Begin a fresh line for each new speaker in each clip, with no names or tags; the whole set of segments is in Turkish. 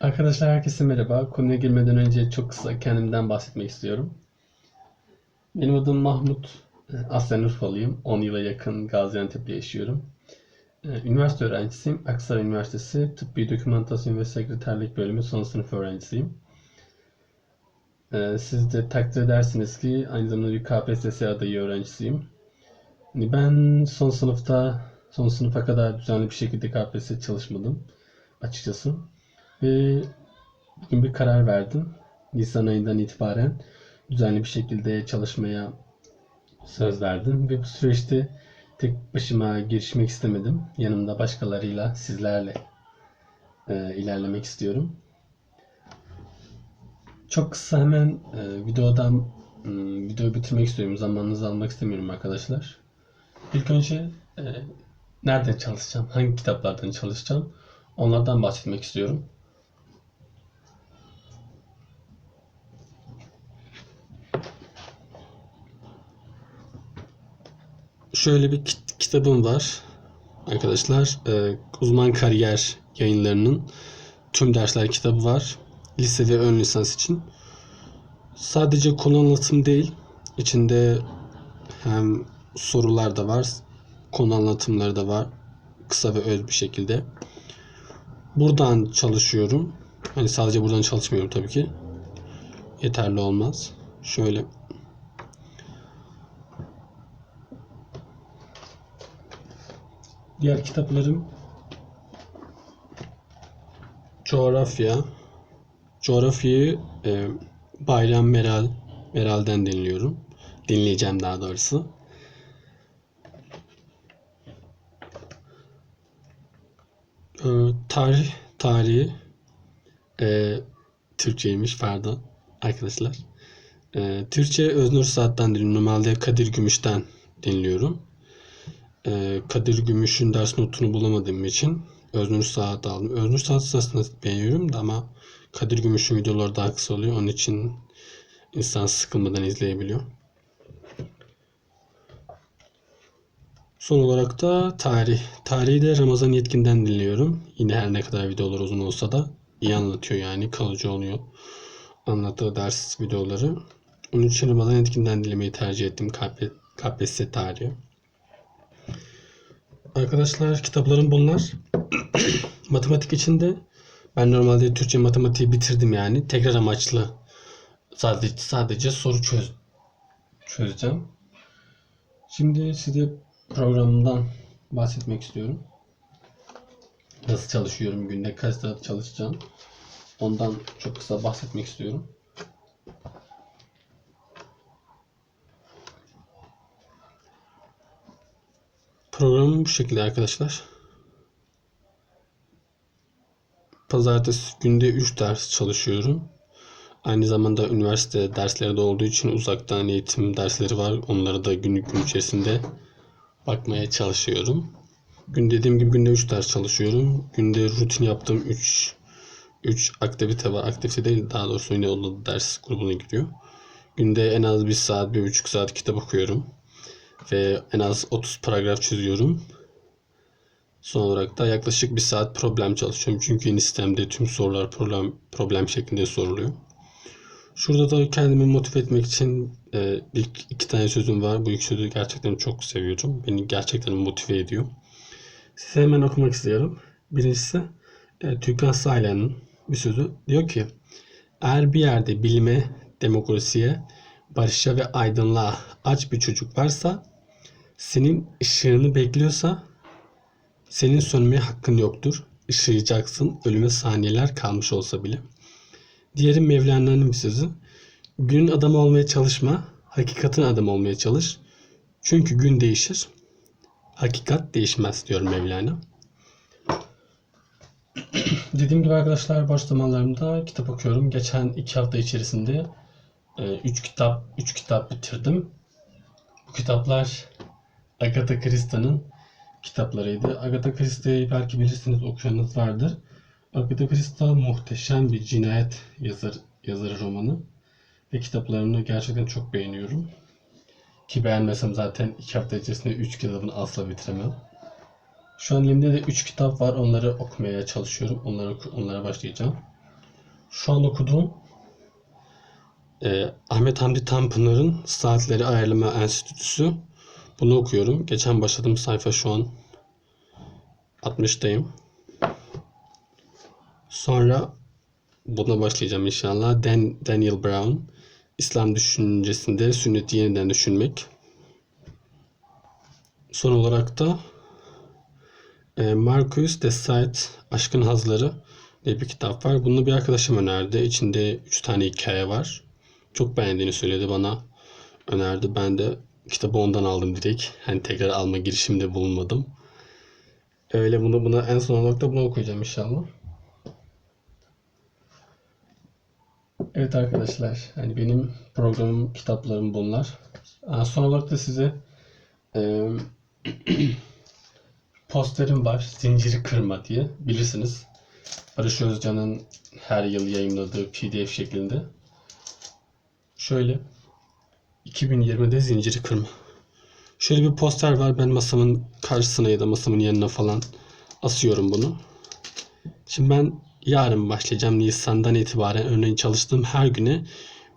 Arkadaşlar herkese merhaba. Konuya girmeden önce çok kısa kendimden bahsetmek istiyorum. Benim adım Mahmut. Ee, Aslen Urfalıyım. 10 yıla yakın Gaziantep'te yaşıyorum. Ee, Üniversite öğrencisiyim. Aksaray Üniversitesi Tıbbi Dokümantasyon ve Sekreterlik Bölümü son sınıf öğrencisiyim. Ee, Siz de takdir edersiniz ki aynı zamanda bir KPSS adayı öğrencisiyim. Hani Ben son sınıfta, son sınıfa kadar düzenli bir şekilde KPSS çalışmadım açıkçası. Ve bugün bir karar verdim. Nisan ayından itibaren düzenli bir şekilde çalışmaya söz verdim. Ve bu süreçte tek başıma girişmek istemedim. Yanımda başkalarıyla, sizlerle e, ilerlemek istiyorum. Çok kısa hemen e, videodan m, videoyu bitirmek istiyorum. Zamanınızı almak istemiyorum arkadaşlar. İlk önce e, nereden çalışacağım, hangi kitaplardan çalışacağım onlardan bahsetmek istiyorum. Şöyle bir kit- kitabım var arkadaşlar. Ee, uzman kariyer yayınlarının tüm dersler kitabı var. Lise ve ön lisans için. Sadece konu anlatım değil, içinde hem sorular da var, konu anlatımları da var. Kısa ve öz bir şekilde. Buradan çalışıyorum. Hani sadece buradan çalışmıyorum tabii ki. Yeterli olmaz. Şöyle Diğer kitaplarım coğrafya. Coğrafyayı e, Bayram Meral Meral'den dinliyorum. Dinleyeceğim daha doğrusu. E, tarih tarihi e, Türkçeymiş pardon arkadaşlar. E, Türkçe Öznur Saat'ten dinliyorum. Normalde Kadir Gümüş'ten dinliyorum. Ee, Kadir Gümüş'ün ders notunu bulamadığım için Öznur Saat aldım. Öznur Saat aslında beğeniyorum da ama Kadir Gümüş'ün videoları daha kısa oluyor. Onun için insan sıkılmadan izleyebiliyor. Son olarak da tarih. Tarihi de Ramazan Yetkin'den dinliyorum. Yine her ne kadar videolar uzun olsa da iyi anlatıyor yani kalıcı oluyor. Anlattığı ders videoları. Onun için Ramazan Yetkin'den dinlemeyi tercih ettim. KP, KPSS tarihi. Arkadaşlar kitaplarım bunlar. Matematik içinde ben normalde Türkçe matematiği bitirdim yani. Tekrar amaçlı sadece sadece soru çöz çözeceğim. Şimdi size programımdan bahsetmek istiyorum. Nasıl çalışıyorum, günde kaç saat çalışacağım. Ondan çok kısa bahsetmek istiyorum. Programım bu şekilde arkadaşlar. Pazartesi günde 3 ders çalışıyorum. Aynı zamanda üniversite dersleri de olduğu için uzaktan eğitim dersleri var. Onları da günlük gün içerisinde bakmaya çalışıyorum. Gün dediğim gibi günde 3 ders çalışıyorum. Günde rutin yaptığım 3 3 aktivite var. Aktivite değil daha doğrusu yine o ders grubuna giriyor. Günde en az 1 saat, 1,5 saat kitap okuyorum ve en az 30 paragraf çiziyorum. Son olarak da yaklaşık bir saat problem çalışıyorum. Çünkü yeni sistemde tüm sorular problem, problem şeklinde soruluyor. Şurada da kendimi motive etmek için e, bir, iki tane sözüm var. Bu iki sözü gerçekten çok seviyorum. Beni gerçekten motive ediyor. Size hemen okumak istiyorum. Birincisi e, Türkan Saylan'ın bir sözü. Diyor ki eğer bir yerde bilime, demokrasiye, barışa ve aydınlığa aç bir çocuk varsa senin ışığını bekliyorsa senin sönmeye hakkın yoktur. Işıyacaksın ölüme saniyeler kalmış olsa bile. Diğeri Mevlana'nın bir sözü. Günün adamı olmaya çalışma, hakikatin adamı olmaya çalış. Çünkü gün değişir, hakikat değişmez diyor Mevlana. Dediğim gibi arkadaşlar boş zamanlarımda kitap okuyorum. Geçen iki hafta içerisinde 3 kitap 3 kitap bitirdim. Bu kitaplar Agatha Christie'nin kitaplarıydı. Agatha Christie'yi belki bilirsiniz okuyanınız vardır. Agatha Christie muhteşem bir cinayet yazar, yazarı romanı. Ve kitaplarını gerçekten çok beğeniyorum. Ki beğenmesem zaten 2 hafta içerisinde 3 kitabını asla bitiremem. Şu an elimde de 3 kitap var. Onları okumaya çalışıyorum. Onları, onlara başlayacağım. Şu an okuduğum e, Ahmet Hamdi Tanpınar'ın Saatleri Ayarlama Enstitüsü. Bunu okuyorum. Geçen başladığım sayfa şu an 60'tayım. Sonra buna başlayacağım inşallah. Dan, Daniel Brown. İslam düşüncesinde sünneti yeniden düşünmek. Son olarak da e, Marcus de Sade Aşkın Hazları diye bir kitap var. Bunu bir arkadaşım önerdi. İçinde 3 tane hikaye var. Çok beğendiğini söyledi bana. Önerdi. Ben de kitabı ondan aldım direkt. Hani tekrar alma girişimde bulunmadım. Öyle bunu buna en son da bunu okuyacağım inşallah. Evet arkadaşlar, hani benim programım, kitaplarım bunlar. Son olarak da size e, posterim var, Zinciri Kırma diye, bilirsiniz. Barış Özcan'ın her yıl yayınladığı PDF şeklinde. Şöyle, 2020'de Zinciri Kırma. Şöyle bir poster var, ben masamın karşısına ya da masamın yanına falan asıyorum bunu. Şimdi ben yarın başlayacağım Nisan'dan itibaren örneğin çalıştığım her güne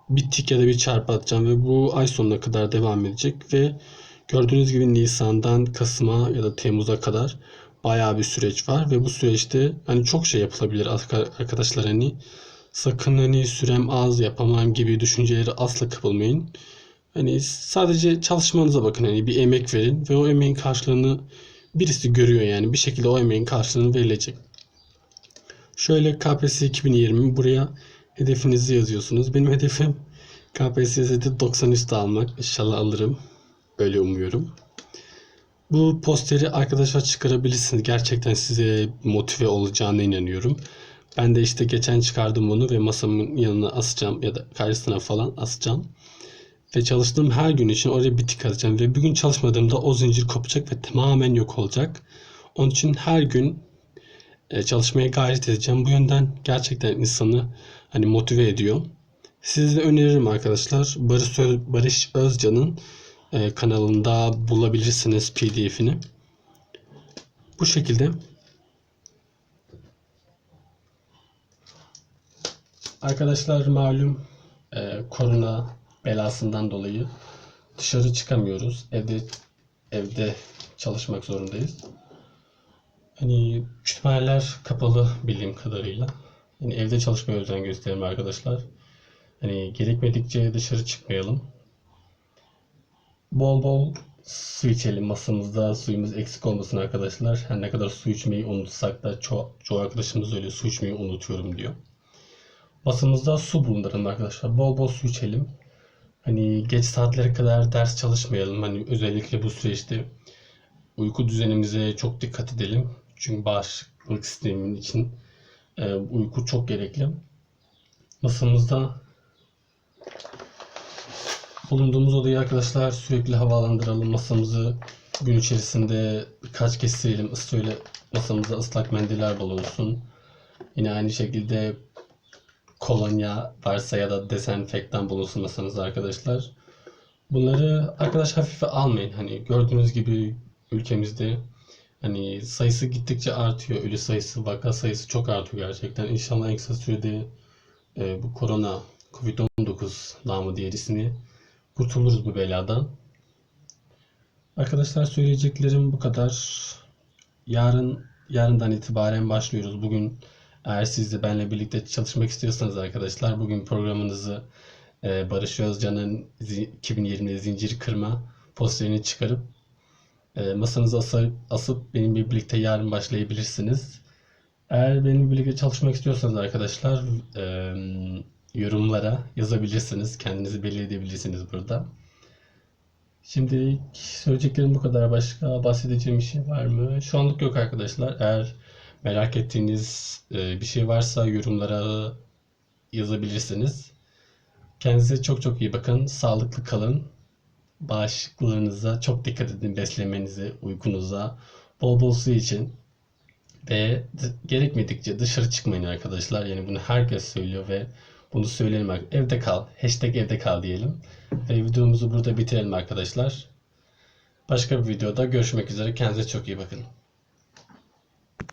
bir tik ya da bir çarpı atacağım ve bu ay sonuna kadar devam edecek ve gördüğünüz gibi Nisan'dan Kasım'a ya da Temmuz'a kadar bayağı bir süreç var ve bu süreçte hani çok şey yapılabilir arka- arkadaşlar hani sakın hani sürem az yapamam gibi düşünceleri asla kapılmayın. Hani sadece çalışmanıza bakın hani bir emek verin ve o emeğin karşılığını birisi görüyor yani bir şekilde o emeğin karşılığını verilecek. Şöyle KPSS 2020 buraya hedefinizi yazıyorsunuz. Benim hedefim KPSS'de 90 üstü almak. İnşallah alırım. Öyle umuyorum. Bu posteri arkadaşlar çıkarabilirsiniz. Gerçekten size motive olacağına inanıyorum. Ben de işte geçen çıkardım bunu ve masamın yanına asacağım ya da karşısına falan asacağım. Ve çalıştığım her gün için oraya bir tik atacağım. Ve bir gün çalışmadığımda o zincir kopacak ve tamamen yok olacak. Onun için her gün e, çalışmaya gayret edeceğim. Bu yönden gerçekten insanı hani motive ediyor. Size öneririm arkadaşlar. Barış, Barış Özcan'ın e, kanalında bulabilirsiniz PDF'ini. Bu şekilde arkadaşlar malum e, korona belasından dolayı dışarı çıkamıyoruz. Evde evde çalışmak zorundayız. Hani kütüphaneler kapalı bildiğim kadarıyla. Hani evde çalışmaya özen gösterelim arkadaşlar. Hani gerekmedikçe dışarı çıkmayalım. Bol bol su içelim. Masamızda suyumuz eksik olmasın arkadaşlar. Her ne kadar su içmeyi unutsak da ço çoğu arkadaşımız öyle su içmeyi unutuyorum diyor. Masamızda su bulunduralım arkadaşlar. Bol bol su içelim. Hani geç saatlere kadar ders çalışmayalım. Hani özellikle bu süreçte uyku düzenimize çok dikkat edelim. Çünkü bağışıklık sistemin için e, uyku çok gerekli. Masamızda bulunduğumuz odayı arkadaşlar sürekli havalandıralım. Masamızı gün içerisinde birkaç kez silelim. Şöyle masamıza ıslak mendiller bulunsun. Yine aynı şekilde kolonya varsa ya da dezenfektan bulunsun masanızda arkadaşlar. Bunları arkadaş hafife almayın. Hani gördüğünüz gibi ülkemizde hani sayısı gittikçe artıyor. Ölü sayısı, vaka sayısı çok artıyor gerçekten. İnşallah en kısa sürede e, bu korona Covid-19 namı diğer ismi kurtuluruz bu beladan. Arkadaşlar söyleyeceklerim bu kadar. Yarın yarından itibaren başlıyoruz. Bugün eğer siz de benimle birlikte çalışmak istiyorsanız arkadaşlar bugün programınızı e, Barış Özcan'ın zi- 2020 zincir kırma posterini çıkarıp e, masanıza asa- asıp benimle birlikte yarın başlayabilirsiniz. Eğer benimle birlikte çalışmak istiyorsanız arkadaşlar e, yorumlara yazabilirsiniz. Kendinizi belli edebilirsiniz burada. Şimdi söyleyeceklerim bu kadar. Başka bahsedeceğim bir şey var mı? Şu anlık yok arkadaşlar. Eğer merak ettiğiniz e, bir şey varsa yorumlara yazabilirsiniz. Kendinize çok çok iyi bakın. Sağlıklı kalın. Bağışıklığınıza çok dikkat edin. Beslemenize, uykunuza. Bol bol su için. Ve gerekmedikçe dışarı çıkmayın arkadaşlar. Yani bunu herkes söylüyor ve bunu söyleyelim. Evde kal. Hashtag evde kal diyelim. Ve videomuzu burada bitirelim arkadaşlar. Başka bir videoda görüşmek üzere. Kendinize çok iyi bakın.